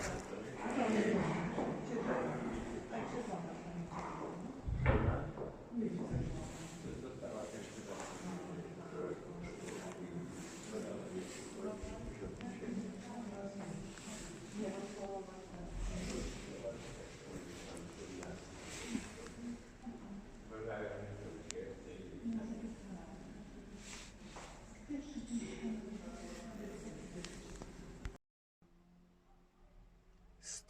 stuff.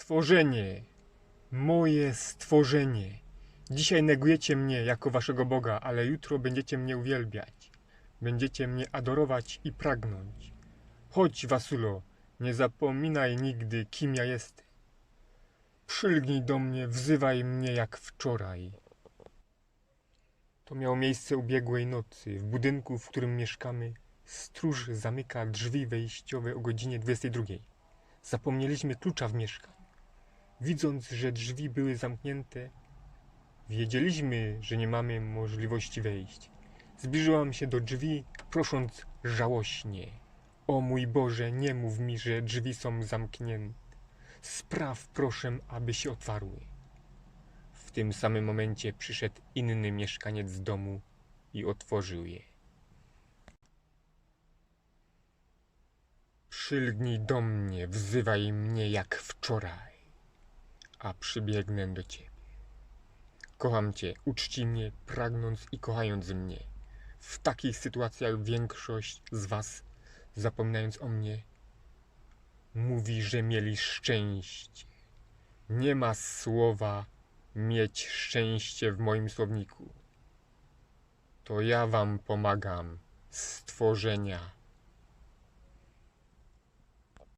Stworzenie, moje stworzenie. Dzisiaj negujecie mnie jako waszego Boga, ale jutro będziecie mnie uwielbiać. Będziecie mnie adorować i pragnąć. Chodź, Wasulo, nie zapominaj nigdy, kim ja jestem. Przylgnij do mnie, wzywaj mnie jak wczoraj. To miało miejsce ubiegłej nocy. W budynku, w którym mieszkamy, stróż zamyka drzwi wejściowe o godzinie 22. Zapomnieliśmy klucza w mieszkaniu. Widząc, że drzwi były zamknięte, wiedzieliśmy, że nie mamy możliwości wejść. Zbliżyłam się do drzwi, prosząc żałośnie: O mój Boże, nie mów mi, że drzwi są zamknięte. Spraw proszę, aby się otwarły. W tym samym momencie przyszedł inny mieszkaniec z domu i otworzył je. Przylgnij do mnie, wzywaj mnie jak wczoraj, a przybiegnę do ciebie. Kocham cię, uczci mnie, pragnąc i kochając mnie. W takich sytuacjach większość z was, zapominając o mnie, mówi, że mieli szczęście. Nie ma słowa mieć szczęście w moim słowniku. To ja wam pomagam, stworzenia